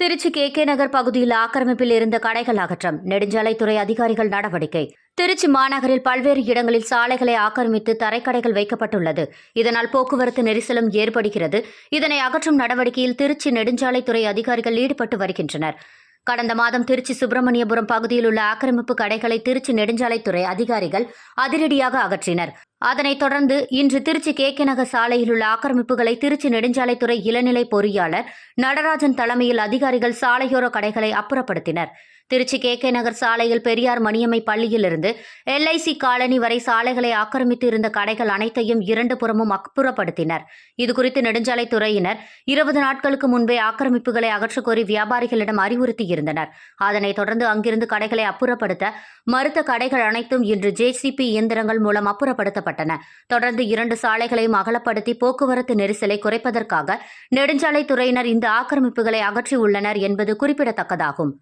Trichy K K நகர் பகுதியில் ஆக்கிரமிப்பில் இருந்த கடைகள் அகற்றம். நெடுஞ்சாலைத்துறை அதிகாரிகள் நடவடிக்கை. திருச்சி மாநகரில் பல்வேறு இடங்களில் சாலைகளை ஆக்கிரமித்து தரைக்கடைகள் வைக்கப்பட்டுள்ளது. இதனால் போக்குவரத்து நெரிசலும் ஏற்படுகிறது. இதனை அகற்றும் நடவடிக்கையில் திருச்சி நெடுஞ்சாலைத்துறை அதிகாரிகள் ஈடுபட்டு வருகின்றனர். கடந்த மாதம் திருச்சி சுப்பிரமணியபுரம் பகுதியில் உள்ள ஆக்கிரமிப்பு கடைகளை திருச்சி நெடுஞ்சாலைத்துறை அதிகாரிகள் அதிரடியாக அகற்றினர். அதனைத் தொடர்ந்து இன்று திருச்சி கே கே நகர் சாலையில் உள்ள ஆக்கிரமிப்புகளை திருச்சி நெடுஞ்சாலைத்துறை இளநிலை பொறியாளர் நடராஜன் தலைமையில் அதிகாரிகள் சாலையோர கடைகளை அப்புறப்படுத்தினர். திருச்சி கே கே நகர் சாலையில் பெரியார் மணியம்மை பள்ளியிலிருந்து எல்ஐசி காலனி வரை சாலைகளை ஆக்கிரமித்து இருந்த கடைகள் அனைத்தையும் இரண்டு புறமும் அப்புறப்படுத்தினர். இதுகுறித்து நெடுஞ்சாலைத்துறையினர் இருபது நாட்களுக்கு முன்பே ஆக்கிரமிப்புகளை அகற்றக்கோரி வியாபாரிகளிடம் அறிவுறுத்தியிருந்தனர். அதனைத் தொடர்ந்து அங்கிருந்து கடைகளை அப்புறப்படுத்த மறுத்த கடைகள் அனைத்தும் இன்று ஜேசிபி இயந்திரங்கள் மூலம் அப்புறப்படுத்தப்பட்டன. தொடர்ந்து இரண்டு சாலைகளையும் அகலப்படுத்தி போக்குவரத்து நெரிசலை குறைப்பதற்காக நெடுஞ்சாலைத்துறையினர் இந்த ஆக்கிரமிப்புகளை அகற்றியுள்ளனர் என்பது குறிப்பிடத்தக்கதாகும்.